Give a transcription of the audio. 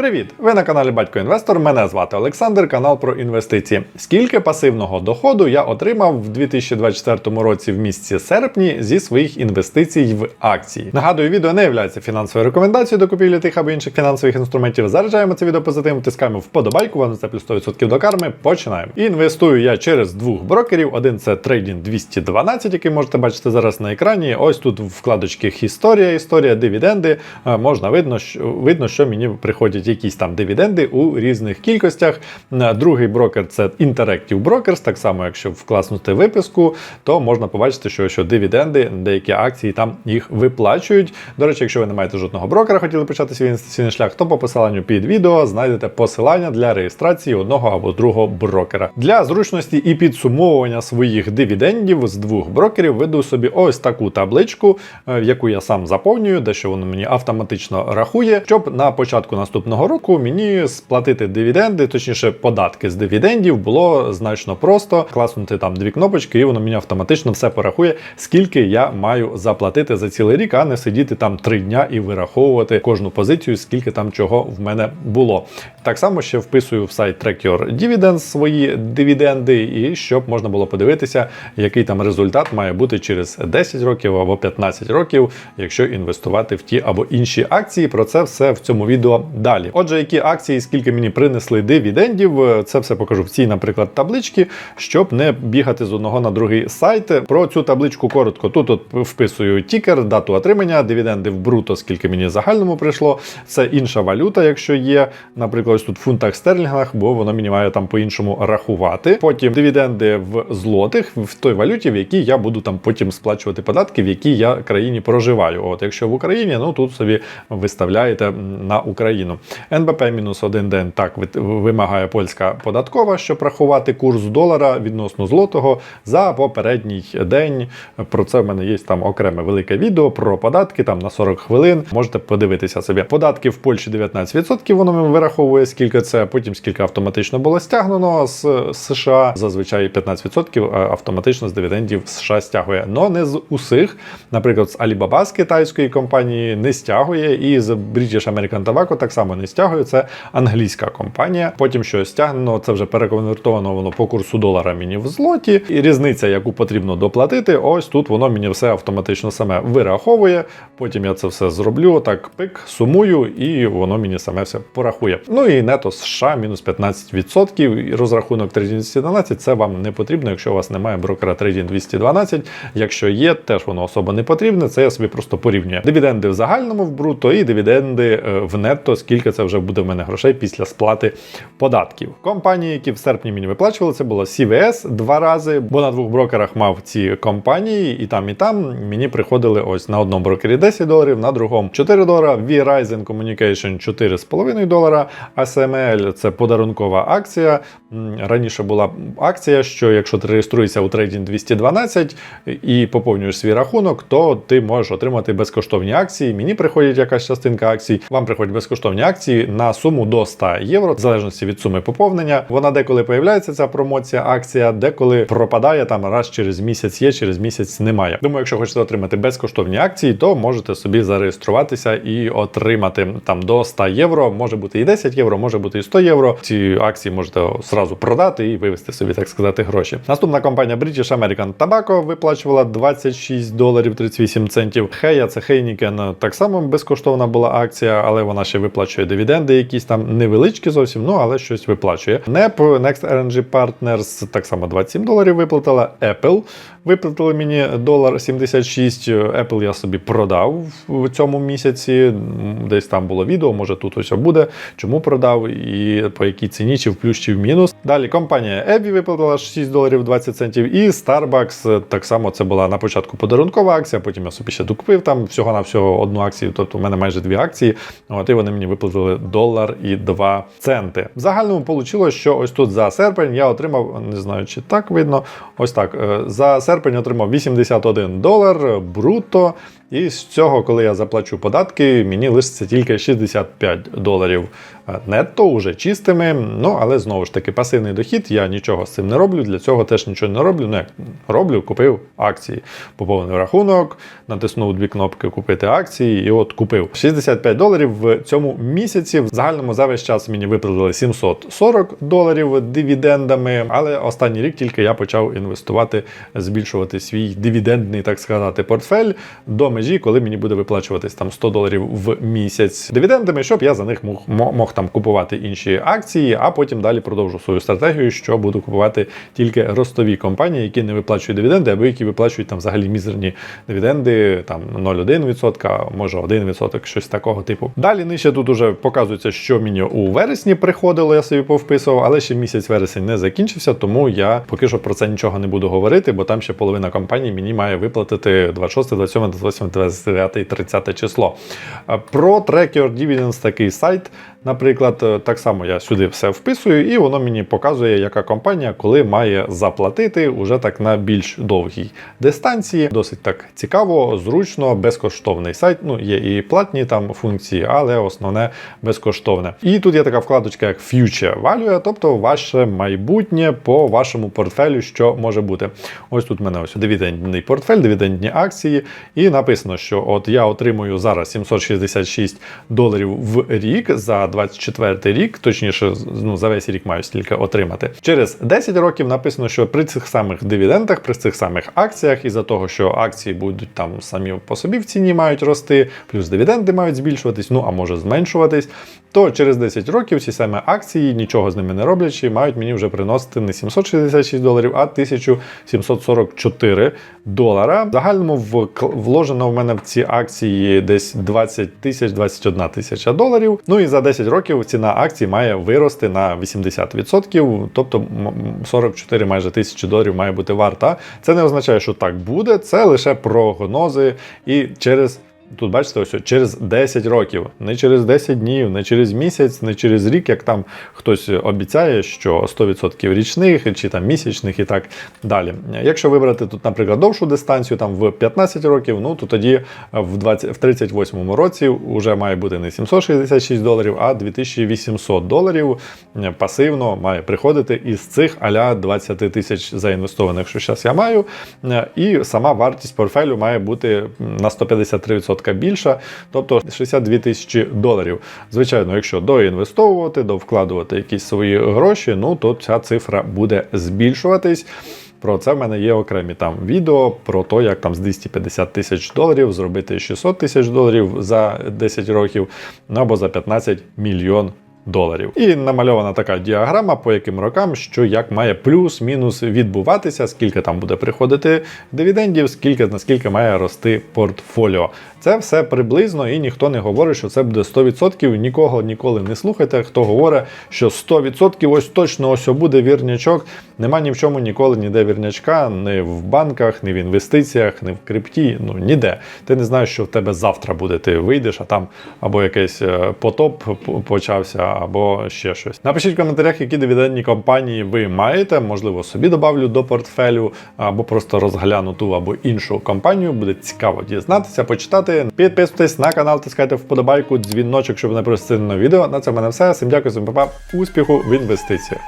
Привіт! Ви на каналі Батько Інвестор. Мене звати Олександр, канал про інвестиції. Скільки пасивного доходу я отримав в 2024 році в місяці серпні зі своїх інвестицій в акції? Нагадую, відео не є фінансовою рекомендацією до купівлі тих або інших фінансових інструментів. Заряджаємо це відео позитивом, тискаємо вподобайку, вам це плюс 100% до карми. Починаємо. Інвестую я через двох брокерів. Один це Trading 212, який можете бачити зараз на екрані. Ось тут вкладочки Історія, історія, дивіденди. Е, Можна видно, що видно, що мені приходять якісь там дивіденди у різних кількостях. Е, Другий брокер це Interactive Brokers. Так само, якщо вкласнути виписку, то можна побачити, що, що дивіденди, деякі акції там їх виплачують. До речі, якщо ви не маєте жодного брокера, хотіли почати свій інвестиційний шлях, то по посиланню під відео знайдете посилання для реєстрації одного або другого брокера. Для зручності і підсумовування своїх дивідендів з двох брокерів веду собі ось таку табличку, е, яку я сам заповнюю, дещо воно мені автоматично рахує, щоб на початку наступного року мені сплатити дивіденди, точніше податки з дивідендів, було значно просто класнути там дві кнопочки, і воно мені автоматично все порахує, скільки я маю заплатити за цілий рік, а не сидіти там три дня і вираховувати кожну позицію, скільки там чого в мене було. Так само ще вписую в сайт Track Your Dividends свої дивіденди, і щоб можна було подивитися, який там результат має бути через 10 років або 15 років, якщо інвестувати в ті або інші акції. Про це все в цьому відео далі. Отже, які акції, скільки мені принесли дивідендів, е, це все покажу в цій, наприклад, табличці, щоб не бігати з одного на другий сайт. Про цю табличку коротко. Тут от вписую тікер, дату отримання, дивіденди в бруто, скільки мені загальному прийшло. Це інша валюта, якщо є, наприклад, ось тут в фунтах стерлінгах, бо воно мені має там по-іншому рахувати. Потім дивіденди в злотих, в той валюті, в якій я буду там потім сплачувати податки, в якій я країні проживаю. От якщо в Україні, ну тут собі виставляєте на Україну. НБП мінус один день так вимагає польська податкова, щоб рахувати курс долара відносно злотого за попередній день. Про це в мене є там окреме велике відео про податки, там на 40 хвилин. Можете подивитися собі. Податки в Польщі 19%, воно вираховує, скільки це, потім скільки автоматично було стягнено з США. Зазвичай 15% автоматично з дивідендів США стягує. Но не з усіх. Наприклад, з Alibaba з китайської компанії не стягує, і з British American Tobacco так само не стягує. Це англійська компанія. Потім що стягнено, це вже переконвертовано воно по курсу долара мені в злоті. І різниця, яку потрібно доплатити, ось тут воно мені все автоматично саме вираховує. Потім я це все зроблю, так пик, сумую, і воно мені саме все порахує. Ну і нето США мінус 15%. І розрахунок Trading 212 це вам не потрібно, якщо у вас немає брокера Trading 212. Якщо є, теж воно особо не потрібне. Це я собі просто порівнюю. Дивіденди в загальному в бруто і дивіденди е, в нетто, скільки це вже буде в мене грошей після сплати податків. Компанії, які в серпні мені виплачували, це було CVS два рази, бо на двох брокерах мав ці компанії, і там, і там мені приходили ось на одному брокері 10 доларів, на другому 4 долара. Verizon Communication 4,5 долара. ASML – це подарункова акція. Раніше була акція, що якщо ти реєструєшся у Trading 212 і поповнюєш свій рахунок, то ти можеш отримати безкоштовні акції. Мені приходить якась частинка акцій, вам приходять безкоштовні акції на суму до 100 євро, в залежності від суми поповнення. Вона деколи появляється ця промоція, акція, деколи пропадає там раз через місяць є, через місяць немає. Думаю, якщо хочете отримати безкоштовні акції, то можете собі зареєструватися і отримати там до 100 євро. Може бути і 10 євро, може бути і 100 євро. Ці акції можете зразу продати і вивести собі, так сказати, гроші. Наступна компанія British American Tobacco виплачувала 26 доларів 38 центів. Хея, це Heineken, так само безкоштовна була акція, але вона ще виплачує дивіденди, якісь там невеличкі зовсім, ну але щось виплачує. NEP, Next RNG Partners, так само 27 доларів виплатила. Apple виплатили мені долар 76. Apple я собі продав в цьому місяці. Десь там було відео, може тут ось буде. Чому продав і по якій ціні, чи в плюс, чи в мінус. Далі компанія Abby виплатила 6 доларів 20 центів. І Starbucks так само це була на початку подарункова акція, потім я собі ще докупив там всього на всього одну акцію. Тобто в мене майже дві акції. От і вони мені виплатили долар і 2 центи. В загальному вийшло, що ось тут за серпень я отримав, не знаю, чи так видно. Ось так. е, За серпень отримав 81 долар бруто. І з цього, коли я заплачу податки, мені лишиться тільки 65 доларів е, нетто, уже чистими. Ну, але знову ж таки, пасивний дохід, я нічого з цим не роблю. Для цього теж нічого не роблю. Ну, як роблю, купив акції, поповнив рахунок, натиснув дві кнопки купити акції, і от купив 65 доларів в цьому місяці. В загальному за весь час мені виплатили 740 доларів дивідендами. Але останній рік тільки я почав інвестувати, збільшувати свій дивідендний, так сказати, портфель до межі, коли мені буде виплачуватись там 100 доларів в місяць дивідендами, щоб я за них мог, мо- мог там купувати інші акції, а потім далі продовжу свою стратегію, що буду купувати тільки ростові компанії, які не виплачують дивіденди, або які виплачують там взагалі мізерні дивіденди, там 0,1%, може 1%, щось такого типу. Далі нижче тут уже показується, що мені у вересні приходило, я собі повписував, але ще місяць вересень не закінчився, тому я поки що про це нічого не буду говорити, бо там ще половина компаній мені має виплатити 26, 27, 28, 29, 30 число. Про Про Your Dividends такий сайт. Наприклад, е, так само я сюди все вписую, і воно мені показує, яка компанія коли має заплатити уже так на більш довгій дистанції. Досить так цікаво, зручно, безкоштовний сайт. Ну, є і платні там функції, але основне безкоштовне. І тут є така вкладочка, як Future Value, тобто ваше майбутнє по вашому портфелю, що може бути. Ось тут в мене ось дивідендний портфель, дивідендні акції, і написано, що от я отримую зараз 766 доларів в рік за 24 рік, точніше, ну за весь рік маю стільки отримати. Через 10 років написано, що при цих самих дивідендах, при цих самих акціях, із-за того, що акції будуть там самі по собі в ціні мають рости, плюс дивіденди мають збільшуватись, ну а може зменшуватись. То через 10 років ці саме акції, нічого з ними не роблячи, мають мені вже приносити не 766 доларів, а 1744 долара. В загальному вложено в мене в ці акції десь 20 тисяч 21 тисяча доларів. Ну і за 10 років ціна акцій має вирости на 80%, тобто м- м, 44 майже тисячі доларів має бути варта. Це не означає, що так буде, це лише прогнози і через. Тут бачите, ось через 10 років, не через 10 днів, не через місяць, не через рік, як там хтось обіцяє, що 100% річних чи там місячних і так далі. Якщо вибрати тут, наприклад, довшу дистанцію, там в 15 років, ну то тоді в 20, в 38 році вже має бути не 766 доларів, а 2800 доларів пасивно має приходити із цих аля 20 тисяч заінвестованих, що зараз я маю. І сама вартість портфелю має бути на 153% більша, тобто 62 тисячі доларів. Звичайно, якщо доінвестовувати, довкладувати якісь свої гроші, ну то ця цифра буде збільшуватись. Про це в мене є окремі там відео про те, як там з 250 тисяч доларів зробити 600 тисяч доларів за 10 років ну, або за 15 мільйон доларів. І намальована така діаграма, по яким рокам, що як має плюс-мінус відбуватися, скільки там буде приходити дивідендів, скільки наскільки має рости портфоліо. Це все приблизно, і ніхто не говорить, що це буде 100%. Нікого ніколи не слухайте. Хто говорить, що 100% ось точно ось буде вірнячок. Нема ні в чому ніколи ніде вірнячка, ні в банках, ні в інвестиціях, ні в крипті. Ну ніде. Ти не знаєш, що в тебе завтра буде. Ти вийдеш, а там або якийсь е, потоп почався, або ще щось. Напишіть в коментарях, які дивідендні компанії ви маєте. Можливо, собі добавлю до портфелю, або просто розгляну ту або іншу компанію. Буде цікаво дізнатися, почитати. Підписуйтесь на канал, тискайте вподобайку, дзвіночок, щоб не пропустити нове відео. На це в мене все. Всім дякую, всім па-па. успіху в інвестиціях.